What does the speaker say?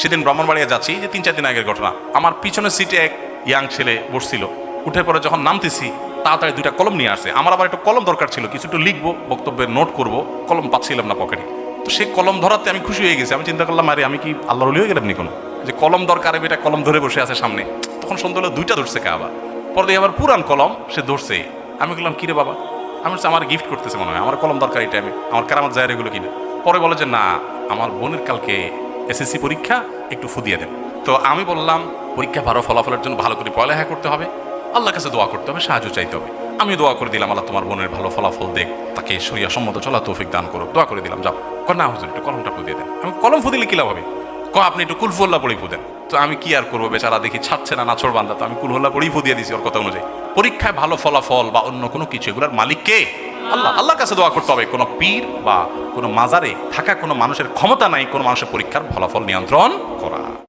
সেদিন ব্রাহ্মণবাড়িয়া যাচ্ছি যে তিন চার দিন আগের ঘটনা। আমার পিছনের সিটে এক ইয়াং ছেলে বসছিল। উঠে পরে যখন নামতেছি তাড়াতাড়ি দুইটা কলম নিয়ে আসছে। আমার আবার একটু কলম দরকার ছিল কিছু একটু লিখব বক্তব্যের নোট করব কলম পাচ্ছিলাম না পকেটে তো সেই কলম ধরাতে আমি খুশি হয়ে গেছি। আমি চিন্তা করলাম আরে আমি কি আল্লাহর হয়ে গেলাম নি কোনো? যে কলম দরকার এটা কলম ধরে বসে আছে সামনে। তখন সন্ধ্যা দুইটা ধরছে কে আবার পরে আবার পুরান কলম সে ধরছে আমি বললাম কিরে বাবা? আমি বলছি, আমার গিফট করতেছে মনে হয়। আমার কলম দরকার এই টাইমে আমার কারামাত যায় এগুলো কিনে? পরে বলে যে না আমার বোনের কালকে এসএসসি পরীক্ষা একটু ফুদিয়ে দেন তো আমি বললাম, পরীক্ষা ভালো ফলাফলের জন্য ভালো করে পড়ালেখা করতে হবে। আল্লাহর কাছে দোয়া করতে হবে, সাহায্য চাইতে হবে। আমি দোয়া করে দিলাম, আল্লাহ তোমার বোনের ভালো ফলাফল দেখ, তাকে সরিয়া সম্মত চলা তৌফিক দান করো দোয়া করে দিলাম, যাও। কর না, হুজুর, একটু কলমটা ফুদিয়ে দেন। আমি কলম ফুদিলে কি লাভ হবে? ক, আপনি একটু কুলফুল্লা পড়েই ফুদেন। তো আমি কি আর করব বেচারা, দেখি ছাড়ছে না নাচর বান্ধা তো আমি কুলহল্লা পড়েই ফুদিয়ে দিছি ওর কথা অনুযায়ী। পরীক্ষায় ভালো ফলাফল বা অন্য কোনো কিছু, এগুলোর মালিক কে? আল্লাহ, আল্লাহর কাছে দোয়া করতে হবে। কোনো পীর বা কোনো মাজারে থাকা কোনো মানুষের ক্ষমতা নাই, কোনো মানুষের পরীক্ষার ফলাফল নিয়ন্ত্রণ